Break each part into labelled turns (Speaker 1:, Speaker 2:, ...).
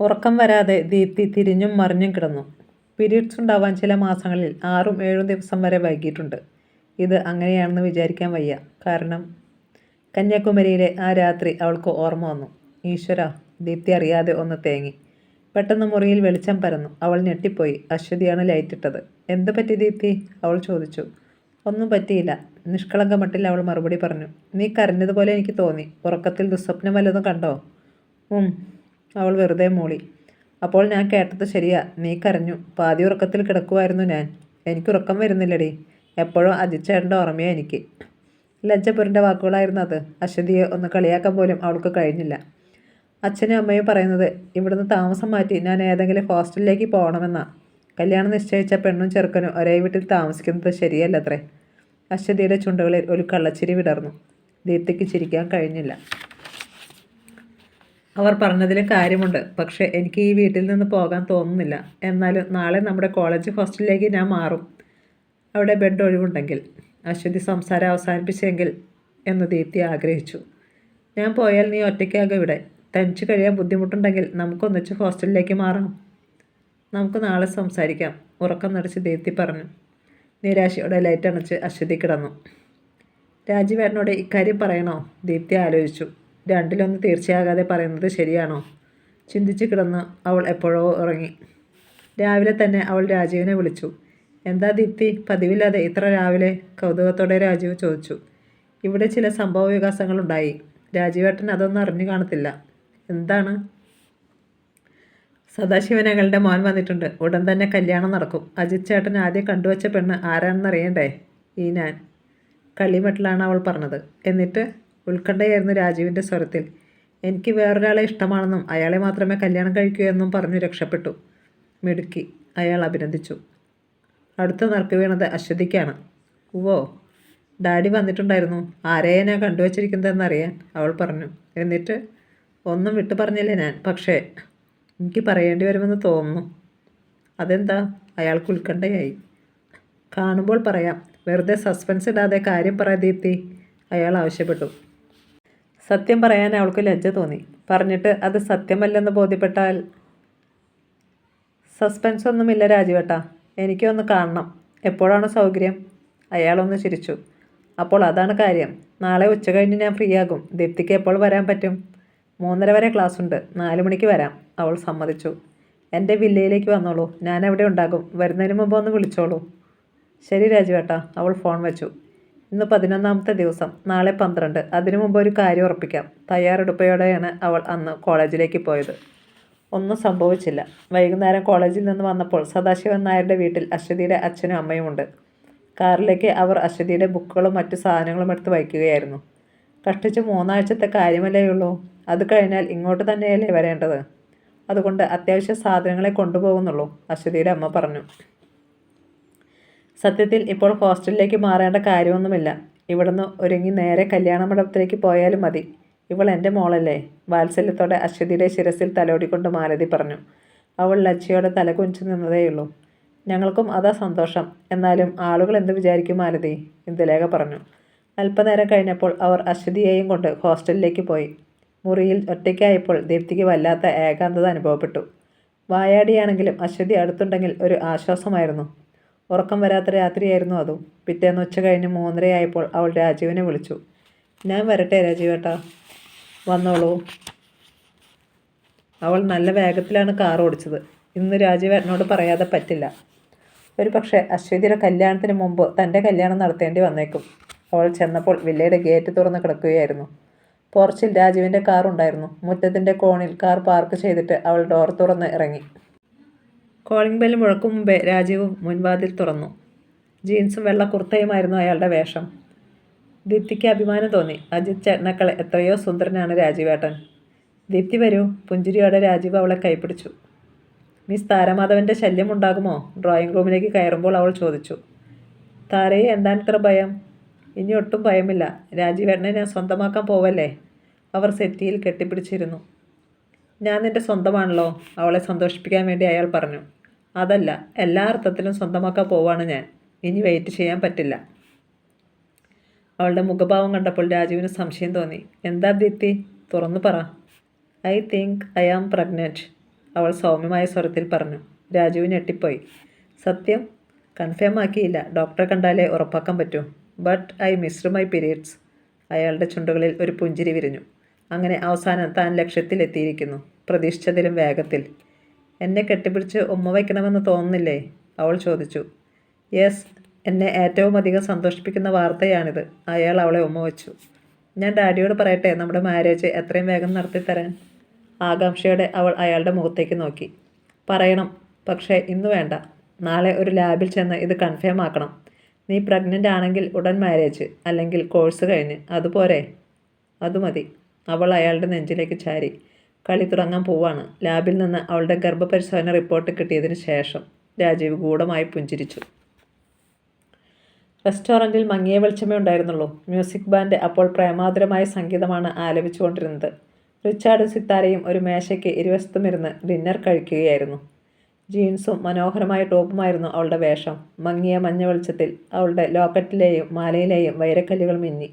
Speaker 1: ഉറക്കം വരാതെ ദീപ്തി തിരിഞ്ഞും മറിഞ്ഞും കിടന്നു. പീരീഡ്സ് ഉണ്ടാവാൻ ചില മാസങ്ങളിൽ ആറും ഏഴും ദിവസം വരെ വൈകിയിട്ടുണ്ട്. ഇത് അങ്ങനെയാണെന്ന് വിചാരിക്കാൻ വയ്യ. കാരണം കന്യാകുമാരിയിലെ ആ രാത്രി അവൾക്ക് ഓർമ്മ വന്നു. ഈശ്വര ദീപ്തി അറിയാതെ ഒന്ന് തേങ്ങി. പെട്ടെന്ന് മുറിയിൽ വെളിച്ചം പരന്നു. അവൾ ഞെട്ടിപ്പോയി. അശ്വതിയാണ് ലൈറ്റിട്ടത്. എന്ത് പറ്റി ദീപ്തി? അവൾ ചോദിച്ചു. ഒന്നും പറ്റിയില്ല. നിഷ്കളങ്ക മട്ടിൽ അവൾ മറുപടി പറഞ്ഞു. നീ കരഞ്ഞതുപോലെ എനിക്ക് തോന്നി. ഉറക്കത്തിൽ ദുസ്വപ്നം വല്ലതും കണ്ടോ? ഉം. അവൾ വെറുതെ മൂളി. അപ്പോൾ ഞാൻ കേട്ടത് ശരിയാ. നീ കരഞ്ഞു. പാതി ഉറക്കത്തിൽ കിടക്കുമായിരുന്നു ഞാൻ. എനിക്ക് ഉറക്കം വരുന്നില്ലടി. എപ്പോഴും അജിച്ചേട്ടന്റെ ഓർമ്മയാണ് എനിക്ക്. ലജ്ജപ്പുരന്റെ വാക്കുകളായിരുന്നു അത്. അശ്വതിയെ ഒന്ന് കളിയാക്കാൻ പോലും അവൾക്ക് കഴിഞ്ഞില്ല. അച്ഛനും അമ്മയും പറയുന്നത് ഇവിടുന്ന് താമസം മാറ്റി ഞാൻ ഏതെങ്കിലും ഹോസ്റ്റലിലേക്ക് പോകണമെന്നാ. കല്യാണം നിശ്ചയിച്ച പെണ്ണും ചെറുക്കനും ഒരേ വീട്ടിൽ താമസിക്കുന്നത് ശരിയല്ലത്രേ. അശ്വതിയുടെ ചുണ്ടുകളിൽ ഒരു കള്ളച്ചിരി വിടർന്നു. ദീപ്തിക്ക് ചിരിക്കാൻ കഴിഞ്ഞില്ല. അവർ പറഞ്ഞതിൽ കാര്യമുണ്ട്. പക്ഷേ എനിക്ക് ഈ വീട്ടിൽ നിന്ന് പോകാൻ തോന്നുന്നില്ല. എന്നാലും നാളെ നമ്മുടെ കോളേജ് ഹോസ്റ്റലിലേക്ക് ഞാൻ മാറും. അവിടെ ബെഡ് ഒഴിവുണ്ടെങ്കിൽ അശ്വതി സംസാരം അവസാനിപ്പിച്ചെങ്കിൽ എന്ന് ദീപ്തി ആഗ്രഹിച്ചു. ഞാൻ പോയാൽ നീ ഒറ്റയ്ക്കാകും ഇവിടെ. തനിച്ച് കഴിയാൻ ബുദ്ധിമുട്ടുണ്ടെങ്കിൽ നമുക്കൊന്നിച്ച് ഹോസ്റ്റലിലേക്ക് മാറാം. നമുക്ക് നാളെ സംസാരിക്കാം ഉറക്കം നടിച്ച് ദീപ്തി പറഞ്ഞു. നിരാശയോടെ ലൈറ്റ് അണച്ച് അശ്വതി കിടന്നു. രാജീവേട്ടനോട് ഇക്കാര്യം പറയണോ? ദീപ്തി ആലോചിച്ചു. രണ്ടിലൊന്ന് തീർച്ചയാകാതെ പറയുന്നത് ശരിയാണോ? ചിന്തിച്ച് കിടന്ന് അവൾ എപ്പോഴോ ഉറങ്ങി. രാവിലെ തന്നെ അവൾ രാജീവിനെ വിളിച്ചു. എന്താ ദീപ്തി പതിവില്ലാതെ ഇത്ര രാവിലെ? കൗതുകത്തോടെ രാജീവ് ചോദിച്ചു. ഇവിടെ ചില സംഭവ വികാസങ്ങളുണ്ടായി. രാജീവേട്ടൻ അതൊന്നും അറിഞ്ഞു കാണത്തില്ല. എന്താണ്? സദാശിവനകളുടെ മോൻ വന്നിട്ടുണ്ട്. ഉടൻ തന്നെ കല്യാണം നടക്കും. അജിത് ചേട്ടൻ ആദ്യം കണ്ടുവച്ച പെണ്ണ് ആരാണെന്ന് അറിയണ്ടേ ഈ ഞാൻ. കളിമെട്ടിലാണ് അവൾ പറഞ്ഞത്. എന്നിട്ട്? ഉത്കണ്ഠയായിരുന്നു രാജീവിന്റെ സ്വരത്തിൽ. എനിക്ക് വേറൊരാളെ ഇഷ്ടമാണെന്നും അയാളെ മാത്രമേ കല്യാണം കഴിക്കൂ എന്നും പറഞ്ഞു രക്ഷപ്പെട്ടു. മിടുക്കി. അയാൾ അഭിനന്ദിച്ചു. അടുത്ത നറുക്ക് വീണത് അശ്വതിക്കാണ്. ഓ ഡാഡി വന്നിട്ടുണ്ടായിരുന്നു. ആരെയാ ഞാൻ കണ്ടുവച്ചിരിക്കുന്നതെന്നറിയാൻ അവൾ പറഞ്ഞു. എന്നിട്ട്? ഒന്നും വിട്ടു പറഞ്ഞില്ല ഞാൻ. പക്ഷേ എനിക്ക് പറയേണ്ടി വരുമെന്ന് തോന്നുന്നു. അതെന്താ? അയാൾക്ക് ഉത്കണ്ഠയായി. കാണുമ്പോൾ പറയാം. വെറുതെ സസ്പെൻസ് ഇടാതെ കാര്യം പറ ദീപ്തി. അയാൾ ആവശ്യപ്പെട്ടു. സത്യം പറയാൻ അവൾക്ക് ലജ്ജ തോന്നി. പറഞ്ഞിട്ട് അത് സത്യമല്ലെന്ന് ബോധ്യപ്പെട്ടാൽ സസ്പെൻസ് ഒന്നുമില്ല രാജുവേട്ടാ. എനിക്കൊന്ന് കാണണം. എപ്പോഴാണ് സൗകര്യം? അയാളൊന്ന് ചിരിച്ചു. അപ്പോൾ അതാണ് കാര്യം. നാളെ ഉച്ച കഴിഞ്ഞ് ഞാൻ ഫ്രീ ആകും. ദീപ്തിക്ക് എപ്പോൾ വരാൻ പറ്റും? മൂന്നര വരെ ക്ലാസ് ഉണ്ട്. നാല് മണിക്ക് വരാം. അവൾ സമ്മതിച്ചു. എന്റെ വില്ലയിലേക്ക് വന്നോളൂ. ഞാൻ അവിടെ ഉണ്ടാകും. വരുന്നതിന് മുമ്പ് ഒന്ന് വിളിച്ചോളൂ. ശരി രാജുവേട്ടാ. അവൾ ഫോൺ വെച്ചു. ഇന്ന് പതിനൊന്നാമത്തെ ദിവസം നാളെ പന്ത്രണ്ട്. അതിനു മുമ്പ് ഒരു കാര്യം ഉറപ്പിക്കാം. തയ്യാറെടുപ്പോടെയാണ് അവൾ അന്ന് കോളേജിലേക്ക് പോയത്. ഒന്നും സംഭവിച്ചില്ല. വൈകുന്നേരം കോളേജിൽ നിന്ന് വന്നപ്പോൾ സദാശിവൻ നായരുടെ വീട്ടിൽ അശ്വതിയുടെ അച്ഛനും അമ്മയും ഉണ്ട്. കാറിലേക്ക് അവർ അശ്വതിയുടെ ബുക്കുകളും മറ്റു സാധനങ്ങളും എടുത്ത് വയ്ക്കുകയായിരുന്നു. കഷ്ടിച്ച് മൂന്നാഴ്ചത്തെ കാര്യമല്ലേ ഉള്ളൂ? അത് കഴിഞ്ഞാൽ ഇങ്ങോട്ട് തന്നെയല്ലേ വരേണ്ടത്? അതുകൊണ്ട് അത്യാവശ്യ സാധനങ്ങളെ കൊണ്ടുപോകുന്നുള്ളൂ അശ്വതിയുടെ അമ്മ പറഞ്ഞു. സത്യത്തിൽ ഇപ്പോൾ ഹോസ്റ്റലിലേക്ക് മാറേണ്ട കാര്യമൊന്നുമില്ല. ഇവിടുന്ന് ഒരുങ്ങി നേരെ കല്യാണ മണ്ഡപത്തിലേക്ക് പോയാലും മതി. ഇവൾ എന്റെ മോളല്ലേ? വാത്സല്യത്തോടെ അശ്വതിയുടെ ശിരസിൽ തലോടിക്കൊണ്ട് മാലതി പറഞ്ഞു. അവൾ ലജ്ജയോടെ തലകുഞ്ചു നിന്നതേയുള്ളൂ. ഞങ്ങൾക്കും അതാ സന്തോഷം. എന്നാലും ആളുകൾ എന്ത് വിചാരിക്കും മാലതി? ഇന്ദുലേഖ പറഞ്ഞു. അല്പനേരം കഴിഞ്ഞപ്പോൾ അവർ അശ്വതിയെയും കൊണ്ട് ഹോസ്റ്റലിലേക്ക് പോയി. മുറിയിൽ ഒറ്റയ്ക്കായപ്പോൾ ദീപ്തിക്ക് വല്ലാത്ത ഏകാന്തത അനുഭവപ്പെട്ടു. വായാടിയാണെങ്കിലും അശ്വതി അടുത്തുണ്ടെങ്കിൽ ഒരു ആശ്വാസമായിരുന്നു. ഉറക്കം വരാത്ത രാത്രിയായിരുന്നു അതും. പിറ്റേന്ന് ഉച്ച കഴിഞ്ഞ് മൂന്നരയായപ്പോൾ അവൾ രാജീവിനെ വിളിച്ചു. ഞാൻ വരട്ടെ രാജീവേട്ടാ. വന്നോളൂ. അവൾ നല്ല വേഗത്തിലാണ് കാർ ഓടിച്ചത്. ഇന്ന് രാജീവേട്ടനോട് പറയാതെ പറ്റില്ല. ഒരു പക്ഷേ അശ്വതിയുടെ കല്യാണത്തിന് മുമ്പ് തന്റെ കല്യാണം നടത്തേണ്ടി വന്നേക്കും. അവൾ ചെന്നപ്പോൾ വില്ലയുടെ ഗേറ്റ് തുറന്ന് കിടക്കുകയായിരുന്നു. പോർച്ചിൽ രാജുവിന്റെ കാർ ഉണ്ടായിരുന്നു മുറ്റത്തിന്റെ കോണിൽ കാർ പാർക്ക് ചെയ്തിട്ട് അവൾ ഡോർ തുറന്ന് ഇറങ്ങി. കോളിംഗ് ബെല്ല് മുഴക്കും മുമ്പേ രാജീവ് മുൻവാതിൽ തുറന്നു. ജീൻസും വെള്ള കുർത്തയുമായിരുന്നു അയാളുടെ വേഷം. ദീപ്തിക്ക് അഭിമാനം തോന്നി. അജിത് ചേട്ടനക്കൾ എത്രയോ സുന്ദരനാണ് രാജീവേട്ടൻ. ദീപ്തി വരൂ. പുഞ്ചിരിയോടെ രാജീവ് അവളെ കൈപ്പിടിച്ചു മിസ് താരമാധവന്റെ ശല്യം ഉണ്ടാകുമോ ഡ്രോയിങ് റൂമിലേക്ക് കയറുമ്പോൾ അവൾ ചോദിച്ചു. താരയെ എന്താണ് ഇത്ര ഭയം? ഇനി ഒട്ടും ഭയമില്ല. രാജീവേട്ടനെ ഞാൻ സ്വന്തമാക്കാൻ പോവല്ലേ? അവർ സെറ്റിയിൽ കെട്ടിപ്പിടിച്ചിരുന്നു. ഞാൻ നിന്റെ സ്വന്തമാണല്ലോ. അവളെ സന്തോഷിപ്പിക്കാൻ വേണ്ടി അയാൾ പറഞ്ഞു. അതല്ല എല്ലാ അർത്ഥത്തിലും സ്വന്തമാക്കാൻ പോവാണ് ഞാൻ. ഇനി വെയിറ്റ് ചെയ്യാൻ പറ്റില്ല. അവളുടെ മുഖഭാവം കണ്ടപ്പോൾ രാജുവിന് സംശയം തോന്നി. എന്താ ദീപ്തി? തുറന്നു പറ. I think I am pregnant അവൾ സൗമ്യമായ സ്വരത്തിൽ പറഞ്ഞു. രാജുവ് ഞെട്ടിപ്പോയി. സത്യം? കൺഫേം ആക്കിയില്ല. ഡോക്ടറെ കണ്ടാലേ ഉറപ്പാക്കാൻ പറ്റൂ. But I missed my periods അയാളുടെ ചുണ്ടുകളിൽ ഒരു പുഞ്ചിരി വിരിഞ്ഞു. അങ്ങനെ അവസാനം താൻ ലക്ഷ്യത്തിലെത്തിയിരിക്കുന്നു. പ്രതീക്ഷിച്ചതിലും വേഗത്തിൽ. എന്നെ കെട്ടിപ്പിടിച്ച് ഉമ്മ വയ്ക്കണമെന്ന് തോന്നുന്നില്ലേ? അവൾ ചോദിച്ചു. യെസ് എന്നെ ഏറ്റവും അധികം സന്തോഷിപ്പിക്കുന്ന വാർത്തയാണിത്. അയാൾ അവളെ ഉമ്മ വെച്ചു. ഞാൻ ഡാഡിയോട് പറയട്ടെ നമ്മുടെ മാരേജ് എത്രയും വേഗം നടത്തിത്തരാൻ. ആകാംക്ഷയോടെ അവൾ അയാളുടെ മുഖത്തേക്ക് നോക്കി. പറയണം പക്ഷേ ഇന്ന് വേണ്ട. നാളെ ഒരു ലാബിൽ ചെന്ന് ഇത് കൺഫേം ആക്കണം. നീ പ്രഗ്നന്റ് ആണെങ്കിൽ ഉടൻ മാരേജ് അല്ലെങ്കിൽ കോഴ്സ് കഴിഞ്ഞ്. അതുപോരെ. അത് മതി അവൾ അയാളുടെ നെഞ്ചിലേക്ക് ചാരി. കളി തുടങ്ങാൻ പോവാണ്. ലാബിൽ നിന്ന് അവളുടെ ഗർഭപരിശോധന റിപ്പോർട്ട് കിട്ടിയതിന് ശേഷം രാജീവ് ഗൂഢമായി പുഞ്ചിരിച്ചു. റെസ്റ്റോറന്റിൽ മങ്ങിയ വെളിച്ചമേ ഉണ്ടായിരുന്നുള്ളൂ. മ്യൂസിക് ബാൻഡ് അപ്പോൾ പ്രേമാതുരമായ സംഗീതമാണ് ആലപിച്ചുകൊണ്ടിരുന്നത്. റിച്ചാർഡ് സിത്താരയും ഒരു മേശയ്ക്ക് ഇരുവശത്തും ഇരുന്ന് ഡിന്നർ കഴിക്കുകയായിരുന്നു. ജീൻസും മനോഹരമായ ടോപ്പുമായിരുന്നു അവളുടെ വേഷം. മങ്ങിയ മഞ്ഞ വെളിച്ചത്തിൽ അവളുടെ ലോക്കറ്റിലെയും മാലയിലെയും വൈരക്കല്ലുകൾ മിന്നി.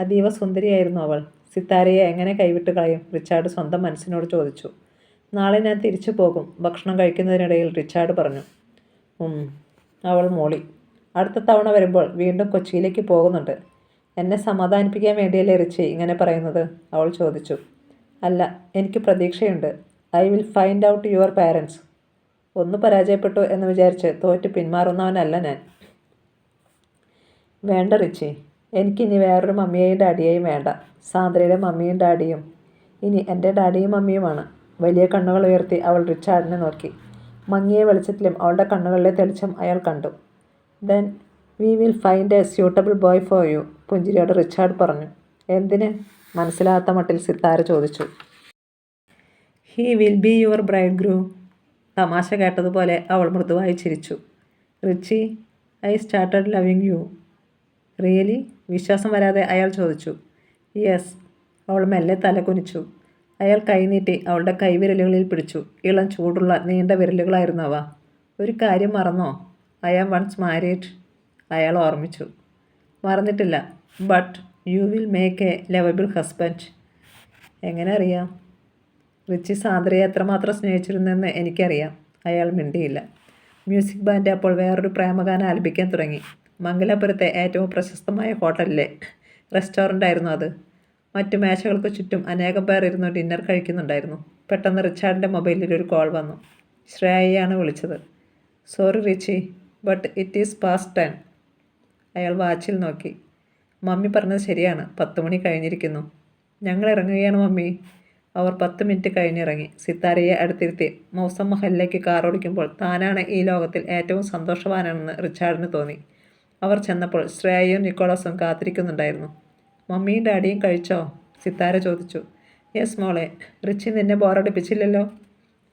Speaker 1: അതീവ സുന്ദരിയായിരുന്നു അവൾ. സിത്താരയെ എങ്ങനെ കൈവിട്ട് കളയും? റിച്ചാർഡ് സ്വന്തം മനസ്സിനോട് ചോദിച്ചു. നാളെ ഞാൻ തിരിച്ചു പോകും. ഭക്ഷണം കഴിക്കുന്നതിനിടയിൽ റിച്ചാർഡ് പറഞ്ഞു. അവൾ മോളി. അടുത്ത തവണ വരുമ്പോൾ വീണ്ടും കൊച്ചിയിലേക്ക് പോകുന്നുണ്ട്. എന്നെ സമാധാനിപ്പിക്കാൻ വേണ്ടിയല്ലേ റിച്ചി ഇങ്ങനെ പറയുന്നത്? അവൾ ചോദിച്ചു. അല്ല എനിക്ക് പ്രതീക്ഷയുണ്ട്. I will find out your parents. ഒന്ന് പരാജയപ്പെട്ടു എന്ന് വിചാരിച്ച് തോറ്റ് പിന്മാറുന്നവനല്ല ഞാൻ. വേണ്ട റിച്ചി. എനിക്കിനി വേറൊരു മമ്മിയെയും ഡാഡിയെയും വേണ്ട. സാന്ദ്രയുടെ മമ്മിയും ഡാഡിയും. ഇനി എന്റെ ഡാഡിയും മമ്മിയുമാണ്. വലിയ കണ്ണുകൾ ഉയർത്തി അവൾ റിച്ചാർഡിനെ നോക്കി. മങ്ങിയ വെളിച്ചത്തിലും അവളുടെ കണ്ണുകളിലെ തെളിച്ചം അയാൾ കണ്ടു. Then we will find a suitable boy for you പുഞ്ചിരിയോട് Richard പറഞ്ഞു. എന്തിന്? മനസ്സിലാത്ത മട്ടിൽ സിത്താര ചോദിച്ചു. He will be your bridegroom. തമാശ കേട്ടതുപോലെ അവൾ മൃദുവായി ചിരിച്ചു. Richie I started loving you. Really? വിശ്വാസം വരാതെ അയാൾ ചോദിച്ചു യെസ്. അവൾ മെല്ലെ തല കുനിച്ചു. അയാൾ കൈനീട്ടി അവളുടെ കൈവിരലുകളിൽ പിടിച്ചു. ഇളം ചൂടുള്ള നീണ്ട വിരലുകളായിരുന്നു അവ. ഒരു കാര്യം മറന്നോ? ഐ ആം വൺസ് മാരീഡ് അയാൾ ഓർമ്മിച്ചു. മറന്നിട്ടില്ല but you will make a lovable husband. എങ്ങനെ അറിയാം? റിച്ചി സാന്ദ്രയെ എത്രമാത്രം സ്നേഹിച്ചിരുന്നെന്ന് എനിക്കറിയാം. അയാൾ മിണ്ടിയില്ല. മ്യൂസിക് ബാൻഡ് അപ്പോൾ വേറൊരു പ്രേമഗാനം ആലപിക്കാൻ തുടങ്ങി. മംഗലാപുരത്തെ ഏറ്റവും പ്രശസ്തമായ ഹോട്ടലിലെ റെസ്റ്റോറന്റ് ആയിരുന്നു അത്. മറ്റു മേശകൾക്ക് ചുറ്റും അനേകം പേർ ഇരുന്ന് ഡിന്നർ കഴിക്കുന്നുണ്ടായിരുന്നു. പെട്ടെന്ന് റിച്ചാർഡിന്റെ മൊബൈലിൽ ഒരു കോൾ വന്നു. ശ്രേയയാണ് വിളിച്ചത്. Sorry Richie but it is past ten. അയാൾ വാച്ചിൽ നോക്കി. മമ്മി പറഞ്ഞത് ശരിയാണ്. പത്ത് മണി കഴിഞ്ഞിരിക്കുന്നു. ഞങ്ങൾ ഇറങ്ങുകയാണ് മമ്മി. അവർ പത്ത് മിനിറ്റ് കഴിഞ്ഞിറങ്ങി. സിത്താരയെ അടുത്തിരുത്തി മൗസം മഹലിലേക്ക് കാർ ഓടിക്കുമ്പോൾ താനാണ് ഈ ലോകത്തിൽ ഏറ്റവും സന്തോഷവാനാണെന്ന് റിച്ചാർഡിന് തോന്നി. അവർ ചെന്നപ്പോൾ ശ്രേയയും നിക്കോളസും കാത്തിരിക്കുന്നുണ്ടായിരുന്നു. മമ്മിയും ഡാഡിയും കഴിച്ചോ? സിത്താര ചോദിച്ചു. യെസ് മോളെ റിച്ചി നിന്നെ ബോറടിപ്പിച്ചില്ലല്ലോ?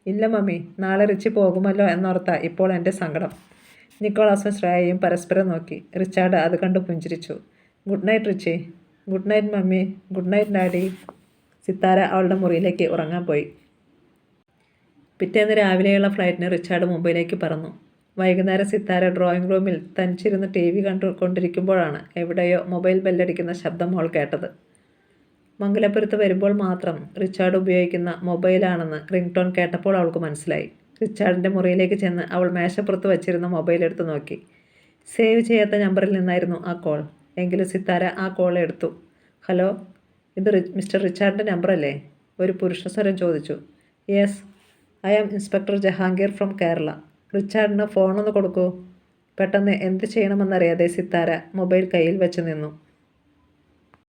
Speaker 1: ഇല്ല മമ്മി നാളെ റിച്ചി പോകുമല്ലോ എന്നോർത്ത ഇപ്പോൾ എന്റെ സങ്കടം. നിക്കോളാസും ശ്രേയയും പരസ്പരം നോക്കി. റിച്ചാർഡ് അത് കണ്ട് പുഞ്ചിരിച്ചു. Good night Richie. Good night mummy. Good night daddy. Sithara അവളുടെ മുറിയിലേക്ക് ഉറങ്ങാൻ പോയി. പിറ്റേന്ന് രാവിലെയുള്ള ഫ്ലൈറ്റിന് റിച്ചാർഡ് മുംബൈയിലേക്ക് പറന്നു. വൈകുന്നേരം സിത്താര ഡ്രോയിങ് റൂമിൽ തനിച്ചിരുന്ന് ടി വി കണ്ടുകൊണ്ടിരിക്കുമ്പോഴാണ് എവിടെയോ മൊബൈൽ ബെല്ലടിക്കുന്ന ശബ്ദം മോൾ കേട്ടത്. മംഗലപുരത്ത് വരുമ്പോൾ മാത്രം റിച്ചാർഡ് ഉപയോഗിക്കുന്ന മൊബൈലാണെന്ന് റിംഗ് ടോൺ കേട്ടപ്പോൾ അവൾക്ക് മനസ്സിലായി. റിച്ചാർഡിന്റെ മുറിയിലേക്ക് ചെന്ന് അവൾ മേശപ്പുറത്ത് വച്ചിരുന്ന മൊബൈൽ എടുത്ത് നോക്കി. സേവ് ചെയ്യാത്ത നമ്പറിൽ നിന്നായിരുന്നു ആ കോൾ. എങ്കിലും സിത്താര ആ കോൾ എടുത്തു. ഹലോ ഇത് മിസ്റ്റർ റിച്ചാർഡിന്റെ നമ്പറല്ലേ? ഒരു പുരുഷസ്വരം ചോദിച്ചു. Yes I am inspector Jahangir from Kerala. റിച്ചാർഡിന് ഫോണൊന്ന് കൊടുക്കൂ. പെട്ടെന്ന് എന്ത് ചെയ്യണമെന്നറിയാതെ സിത്താര മൊബൈൽ കയ്യിൽ വെച്ച് നിന്നു.